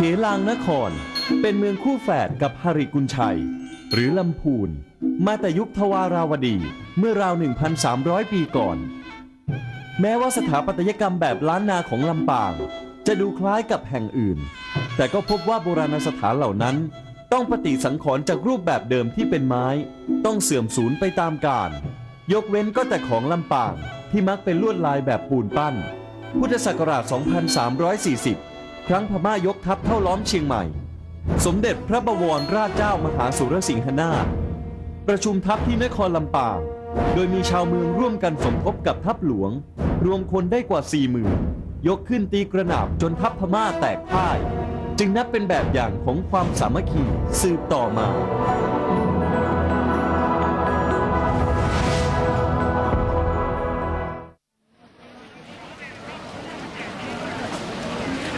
เขลางนคร เป็นเมืองคู่แฝดกับหริกุลชัย หรือลำพูน มาแต่ยุคทวาราวดีเมื่อราว 1,300 ปีก่อน แม้ว่าสถาปัตยกรรมแบบล้านนาของลำปาง จะดูคล้ายกับแห่งอื่น แต่ก็พบว่าโบราณสถานเหล่านั้น ต้องปฏิสังขรณ์จากรูปแบบเดิมที่เป็นไม้ ต้องเสื่อมสูญไปตามกาลยกเว้นก็แต่ของลำปางที่มักเป็นลวดลายแบบปูนปั้น พุทธศักราช 2340 ครั้งพม่ายกทัพเข้าล้อมเชียงใหม่ สมเด็จพระบวรราชเจ้ามหาสุรสิงหนาถประชุมทัพที่นครลำปาง โดยมีชาวเมืองร่วมกันสมทบกับทัพหลวง รวมคนได้กว่า4 0,000ยกขึ้นตีกระหนาบจนทัพพม่าแตกพ่าย จึงนับเป็นแบบอย่างของความสามัคคีสืบต่อมา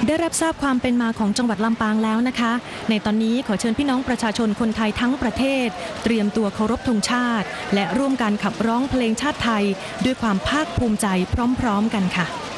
ได้รับทราบความเป็นมาของจังหวัดลำปางแล้วนะคะ ในตอนนี้ขอเชิญพี่น้องประชาชนคนไทยทั้งประเทศ เตรียมตัวเคารพธงชาติ และร่วมกันขับร้องเพลงชาติไทย ด้วยความภาคภูมิใจพร้อม ๆ กันค่ะ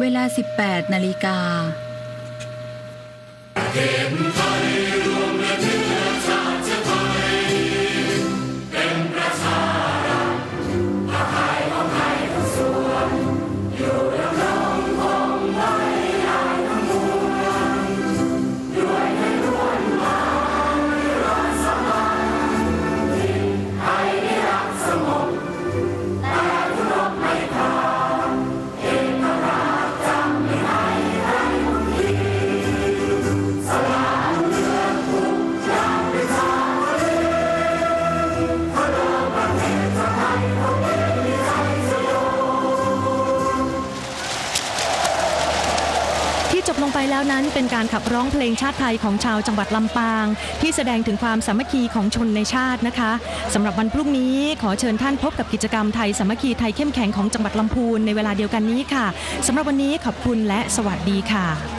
เวลา 18 นาฬิกา งไปแล้วนั้นเป็นการขับร้องเพลงชาติไทยของชาวจังหวัดลำปาง ที่แสดงถึงความสามัคคีของชนในชาตินะคะสำหรับวันพรุ่งนี้ขอเชิญท่านพบกับกิจกรรมไทยสามัคคีไทยเข้มแข็งของจังหวัดลำพูนในเวลาเดียวกันนี้ค่ะสำหรับวันนี้ขอบคุณและสวัสดีค่ะ